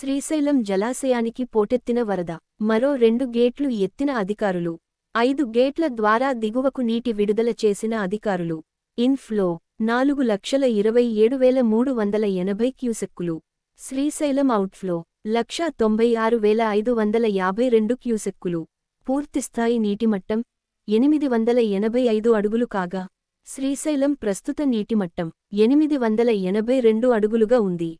శ్రీశైలం జలాశయానికి పోటెత్తిన వరద. మరో రెండు గేట్లు ఎత్తిన అధికారులు. ఐదు గేట్ల ద్వారా దిగువకు నీటి విడుదల చేసిన అధికారులు. ఇన్ఫ్లో నాలుగు లక్షల ఇరవై ఏడు వేల మూడు వందల ఎనభై క్యూసెక్కులు. శ్రీశైలం అవుట్ఫ్లో లక్ష తొంభై ఆరు వేల ఐదు వందల యాభై రెండు క్యూసెక్కులు. పూర్తిస్థాయి నీటిమట్టం ఎనిమిది వందల ఎనభై ఐదు అడుగులు కాగా శ్రీశైలం ప్రస్తుత నీటిమట్టం ఎనిమిది వందల ఎనభై రెండు అడుగులుగా ఉంది.